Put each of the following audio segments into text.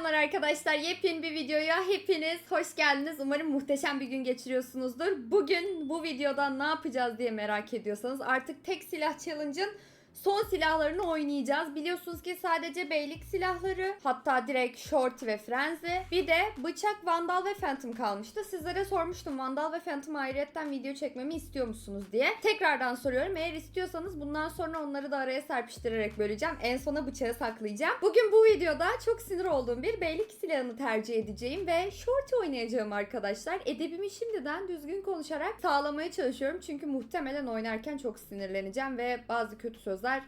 Selamlar arkadaşlar. Yepyeni bir videoya hepiniz hoş geldiniz. Umarım muhteşem bir gün geçiriyorsunuzdur. Bugün bu videoda ne yapacağız diye merak ediyorsanız artık tek silah challenge'ın son silahlarını oynayacağız. Biliyorsunuz ki sadece beylik silahları hatta direkt short ve frenzy bir de bıçak, vandal ve phantom kalmıştı. Sizlere sormuştum vandal ve phantom ayrıyetten video çekmemi istiyor musunuz diye. Tekrardan soruyorum. Eğer istiyorsanız bundan sonra onları da araya serpiştirerek böleceğim. En sona bıçağı saklayacağım. Bugün bu videoda çok sinir olduğum bir beylik silahını tercih edeceğim ve short oynayacağım arkadaşlar. Edebimi şimdiden düzgün konuşarak sağlamaya çalışıyorum. Çünkü muhtemelen oynarken çok sinirleneceğim ve bazı kötü sözler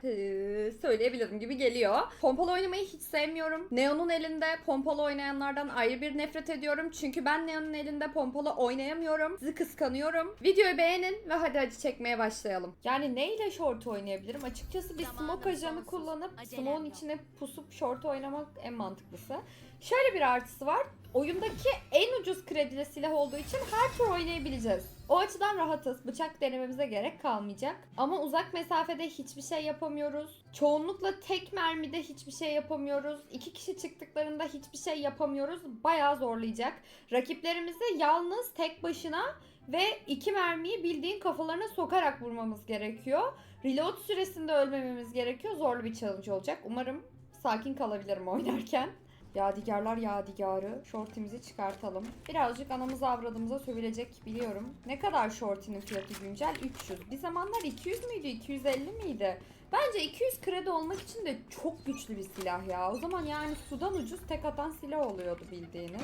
söyleyebilirim gibi geliyor. Pompalı oynamayı hiç sevmiyorum. Neon'un elinde pompalı oynayanlardan ayrı bir nefret ediyorum. Çünkü ben Neon'un elinde pompalı oynayamıyorum. Sizi kıskanıyorum. Videoyu beğenin ve hadi acı çekmeye başlayalım. Yani neyle short oynayabilirim? Açıkçası bir smoke ajanı kullanıp smoke'un içine pusup short oynamak en mantıklısı. Şöyle bir artısı var. Oyundaki en ucuz kredili silah olduğu için her tur oynayabileceğiz. O açıdan rahatız. Bıçak denememize gerek kalmayacak. Ama uzak mesafede hiçbir şey yapamıyoruz. Çoğunlukla tek mermide hiçbir şey yapamıyoruz. İki kişi çıktıklarında hiçbir şey yapamıyoruz. Bayağı zorlayacak. Rakiplerimizi yalnız tek başına ve iki mermiyi bildiğin kafalarına sokarak vurmamız gerekiyor. Reload süresinde ölmememiz gerekiyor. Zorlu bir challenge olacak. Umarım sakin kalabilirim oynarken. Yadigarlar yadigarı. Şortimizi çıkartalım. Birazcık anamıza avradımıza sövülecek biliyorum. Ne kadar şortinin fiyatı güncel? 300. Bir zamanlar 200 müydü? 250 miydi? Bence 200 kredi olmak için de çok güçlü bir silah ya. O zaman yani sudan ucuz tek atan silah oluyordu bildiğiniz.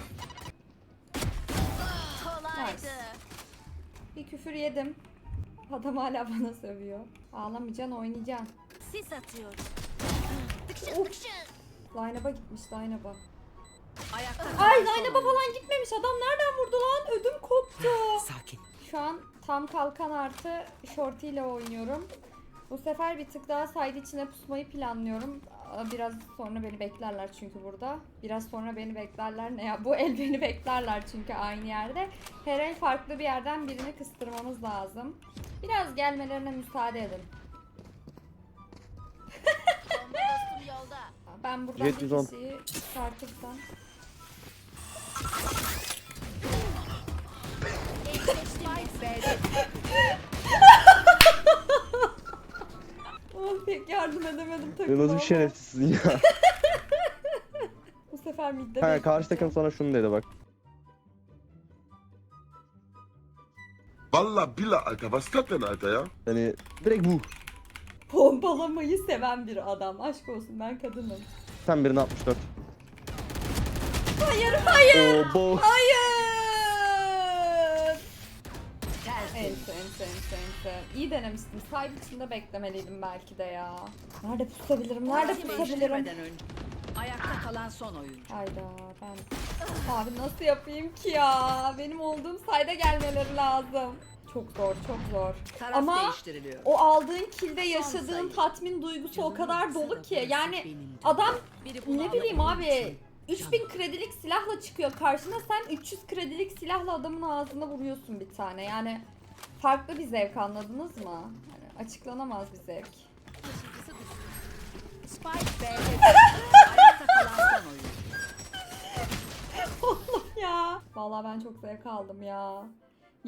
Kolaydı. Bir küfür yedim. Adam hala bana sövüyor. Ağlamayacaksın oynayacaksın. Sis atıyorum. Tıkşın tıkşın. Line-up'a gitmiş line-up'a. Ayakta Ay line-up'a falan gitmemiş. Adam nereden vurdu lan? Ödüm koptu. Sakin. Şu an tam kalkan artı short ile oynuyorum. Bu sefer bir tık daha side içine pusmayı planlıyorum. Biraz sonra beni beklerler çünkü burada. Biraz sonra beni beklerler. Ne ya? Bu el beni beklerler çünkü aynı yerde. Her el farklı bir yerden birini kıstırmamız lazım. Biraz gelmelerine müsaade edin. Ben buradan Jet bir 110. kişiyi çıkartırsam. Oh pek yardım edemedim takıma nasıl bir şerefsizsin ya. Bu sefer midde Ha, karşı takım sana şunu dedi bak. Wallah billah Alter, was das denn Alter, ja? Hani direkt bu. Pompalamayı seven bir adam. Aşk olsun ben kadınım. Sen birini 64. Hayır hayır. Oo boş. Hayır. Ense ense ense ense. İyi denemiştim. Sahip içinde beklemeliydim belki de ya. Nerede pusabilirim? Nerede pusabilirim? önce. Ayakta kalan son oyuncu. Hayda ben... Abi nasıl yapayım ki ya? Benim olduğum sayda gelmeleri lazım. Çok zor, çok zor. Taraf Ama değiştiriliyor. o aldığın kilde yaşadığın sayı. tatmin duygusu o kadar dolu ki. Yani adam Biri ne bileyim abi için 3000 kredilik silahla çıkıyor karşına sen 300 kredilik silahla adamın ağzına vuruyorsun bir tane. Yani farklı bir zevk anladınız mı? Yani açıklanamaz bir zevk. Spike B'de. Ayakta kalan son oyuncu. ya. Vallahi ben çok zevk aldım ya.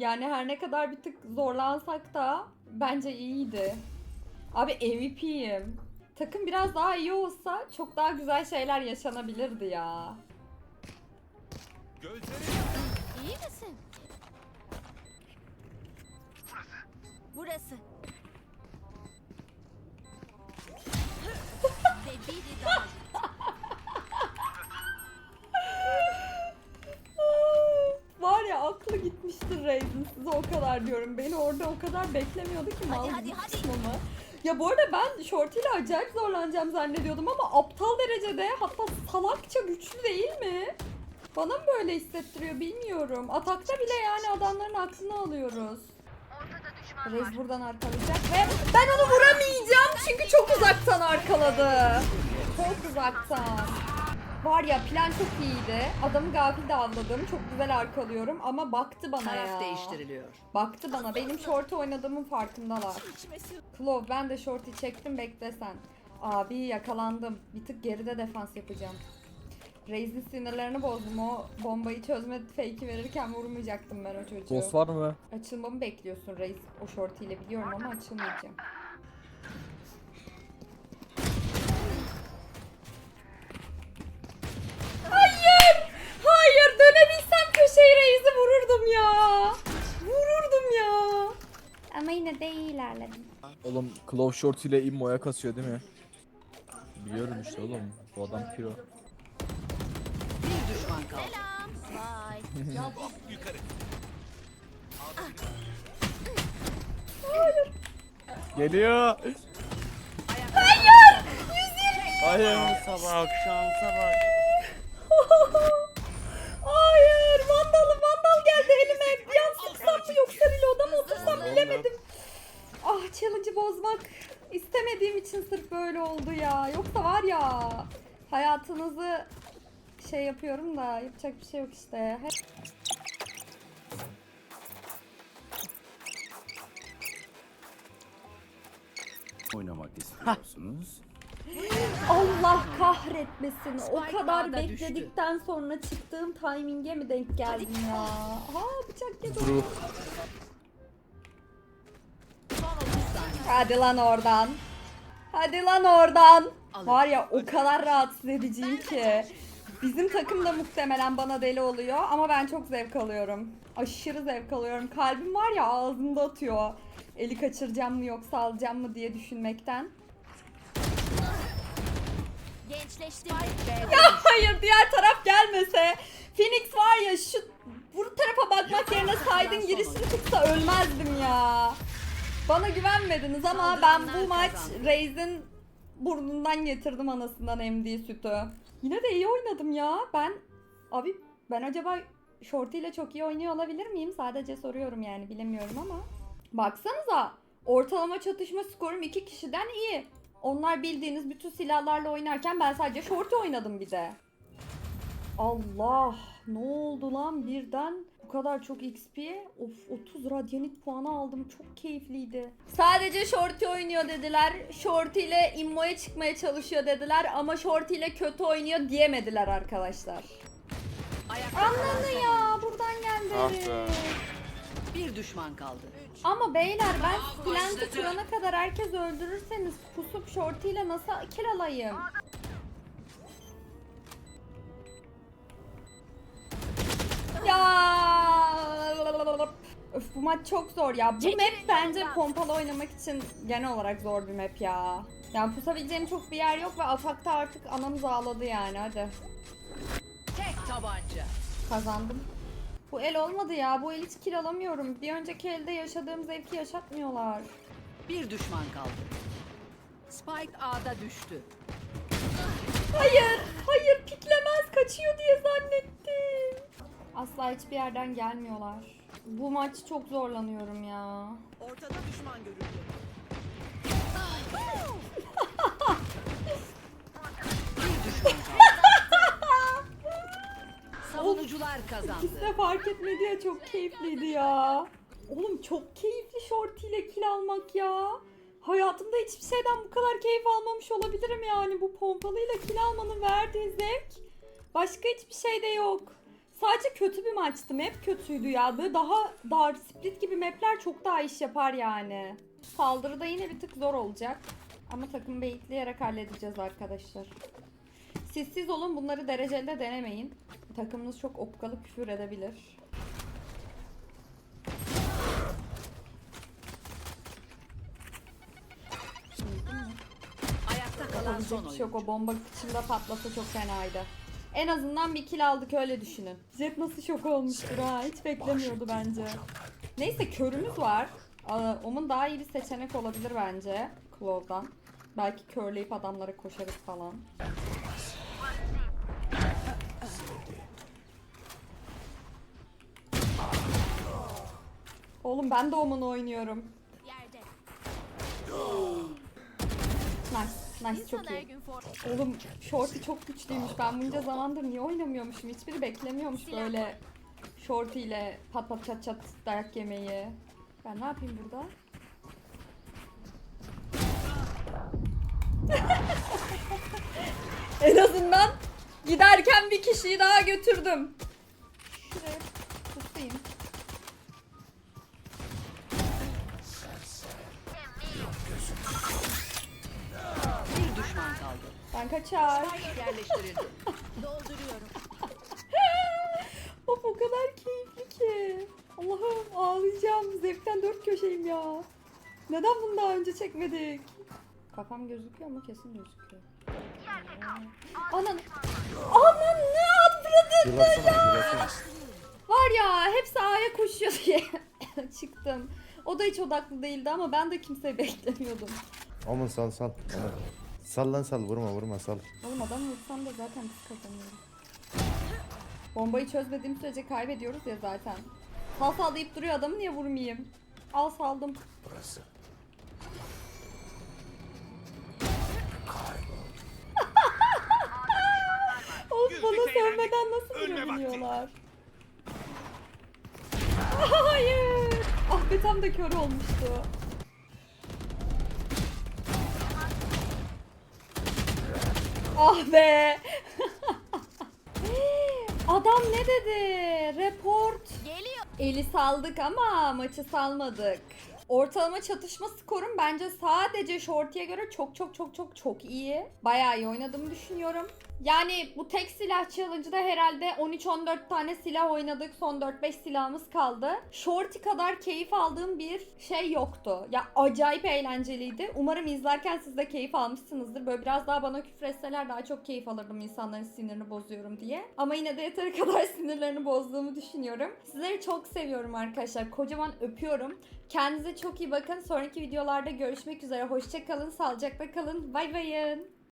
Yani her ne kadar bir tık zorlansak da bence iyiydi. Abi MVP'yim. Takım biraz daha iyi olsa çok daha güzel şeyler yaşanabilirdi ya. İyi misin? Burası. Ve biri daha. Kadar diyorum. Beni orada o kadar beklemiyordu ki mal hadi, hadi. kısmımı. Ya bu arada ben Shorty ile acayip zorlanacağım zannediyordum ama aptal derecede hatta salakça güçlü değil mi? Bana mı böyle hissettiriyor bilmiyorum. Atakta bile yani adamların aklını alıyoruz. Reis buradan arkalayacak ve ben onu vuramayacağım çünkü çok uzaktan arkaladı. Çok uzaktan. Var ya plan çok iyiydi. Adamı gafil de avladım. Çok güzel arkalıyorum ama baktı bana ya. Taraf değiştiriliyor. Baktı bana. Benim short oynadığımın farkındalar. Klov ben de short'i çektim bekle sen. Abi yakalandım. Bir tık geride defans yapacağım. Reis'in sinirlerini bozdum. O bombayı çözme fake'i verirken vurmayacaktım ben o çocuğu. Ghost var mı? Açılmamı bekliyorsun Reis. O şortiyle biliyorum ama açılmayacağım. Ama yine de iyi ilerledim. Oğlum Claw Short ile Immo'ya kasıyor değil mi? Biliyorum işte oğlum. Bu adam piro. Bir düşman kaldı. Selam. Bye. Geliyor. Hayır! Hayır. Şansa bak şansa bak. Hayır! Vandal, vandal geldi elime. Bir an sıksam mı yoksa reload'a mı otursam bilemedim. Ah challenge'ı bozmak istemediğim için sırf böyle oldu ya. Yoksa var ya hayatınızı şey yapıyorum da yapacak bir şey yok işte. Hep- oynamak istiyorsunuz? Allah kahretmesin. O kadar düştü. bekledikten sonra çıktığım timing'e mi denk geldim ya? Ha bıçak yedi. Hadi lan oradan. Hadi lan oradan. Var ya o kadar rahatsız ediciyim ki. Bizim takım da muhtemelen bana deli oluyor ama ben çok zevk alıyorum. Aşırı zevk alıyorum. Kalbim var ya ağzımda atıyor. Eli kaçıracağım mı yoksa alacağım mı diye düşünmekten. Gençleştim. Hayır diğer taraf gelmese. Phoenix var ya şu bu tarafa bakmak yerine saydın girişini tutsa ölmezdim ya. Bana güvenmediniz ama ben bu maç. Reis'in burnundan getirdim anasından emdiği sütü. Yine de iyi oynadım ya. Ben abi ben acaba Shorty ile çok iyi oynuyor olabilir miyim? Sadece soruyorum yani bilemiyorum ama. Baksanıza ortalama çatışma skorum iki kişiden iyi. Onlar bildiğiniz bütün silahlarla oynarken ben sadece Shorty oynadım bir de. Allah ne oldu lan birden bu kadar çok XP of 30 radyanit puanı aldım çok keyifliydi. Sadece Shorty oynuyor dediler. Shorty ile immoya çıkmaya çalışıyor dediler ama Shorty ile kötü oynuyor diyemediler arkadaşlar. Son ya buradan geldi. oyuncu. Bir düşman kaldı. Ama beyler ben Plant'ı kurana kadar herkes öldürürseniz pusup Shorty ile nasıl kill alayım? Ya Öf bu maç çok zor ya. Bu map bence pompalı oynamak için genel olarak zor bir map ya. Yani pusabileceğim çok bir yer yok ve atakta artık anamız ağladı yani hadi. Tek tabanca. Kazandım. Bu el olmadı ya. Bu el hiç kill alamıyorum. Bir önceki elde yaşadığım zevki yaşatmıyorlar. Bir düşman kaldı. Spike A'da düştü. Hayır Asla hiçbir yerden gelmiyorlar. Bu maç çok zorlanıyorum ya. Ortada düşman görüldü. Savunucular kazandı. İkisi de fark etmedi ya çok keyifliydi ya. Oğlum çok keyifli short ile kill almak ya. Hayatımda hiçbir şeyden bu kadar keyif almamış olabilirim yani. Bu pompalıyla kill almanın verdiği zevk başka hiçbir şeyde yok. Sadece kötü bir maçtı. Map kötüydü ya. Böyle daha dar split gibi mapler çok daha iş yapar yani. Saldırıda yine bir tık zor olacak. Ama takım beyitleyerek halledeceğiz arkadaşlar. Siz siz olun bunları dereceli de denemeyin. Takımınız çok okkalı küfür edebilir. Ayakta kalan son şey yok. oyuncu. O bomba kıçımda patlasa çok fenaydı. En azından bir kill aldık öyle düşünün. Jet nasıl şok olmuştur ha. Hiç beklemiyordu bence. Neyse körümüz var. Aa, Omun daha iyi bir seçenek olabilir bence. Claw'dan. Belki körleyip adamlara koşarız falan. Oğlum ben de Omun oynuyorum. Yerde. Nice. Nice çok iyi. Oğlum Shorty çok güçlüymüş. Ben bunca zamandır niye oynamıyormuşum? Hiçbiri beklemiyormuş böyle Shorty ile pat pat çat çat dayak yemeyi. Ben ne yapayım burada? en azından Giderken bir kişiyi daha götürdüm. Şuraya tutayım. Kaldı. Ben kaçar. Yerleştirildi. Dolduruyorum. Of o kadar keyifli ki. Allah'ım ağlayacağım. Zevkten dört köşeyim ya. Neden bunu daha önce çekmedik? Kafam gözüküyor mu? Kesin gözüküyor. Anan. Anan ne avradın ya. Var ya hepsi A'ya koşuyor diye çıktım. O da hiç odaklı değildi ama ben de kimseyi beklemiyordum. Aman sal sal. Sal lan sal vurma vurma sal. Oğlum adam vursam da zaten biz kazanıyoruz. Bombayı çözmediğim sürece kaybediyoruz ya zaten. Sal sal deyip duruyor adamı niye vurmayayım? Al saldım. Burası. Of bana sövmeden nasıl vurabiliyorlar? Hayır. Ah be tam da kör olmuştu. Ah be. Adam ne dedi? Report. Geliyor. Eli saldık ama maçı salmadık. Ortalama çatışma skorum bence sadece Shorty'ye göre çok çok çok çok çok iyi. Bayağı iyi oynadığımı düşünüyorum. Yani bu tek silah challenge'da herhalde 13-14 tane silah oynadık. Son 4-5 silahımız kaldı. Shorty kadar keyif aldığım bir şey yoktu. Ya acayip eğlenceliydi. Umarım izlerken siz de keyif almışsınızdır. Böyle biraz daha bana küfür etseler daha çok keyif alırdım insanların sinirini bozuyorum diye. Ama yine de yeteri kadar sinirlerini bozduğumu düşünüyorum. Sizleri çok seviyorum arkadaşlar. Kocaman öpüyorum. Kendinize çok iyi bakın. Sonraki videolarda görüşmek üzere. Hoşçakalın, sağlıcakla kalın. Bay bayın.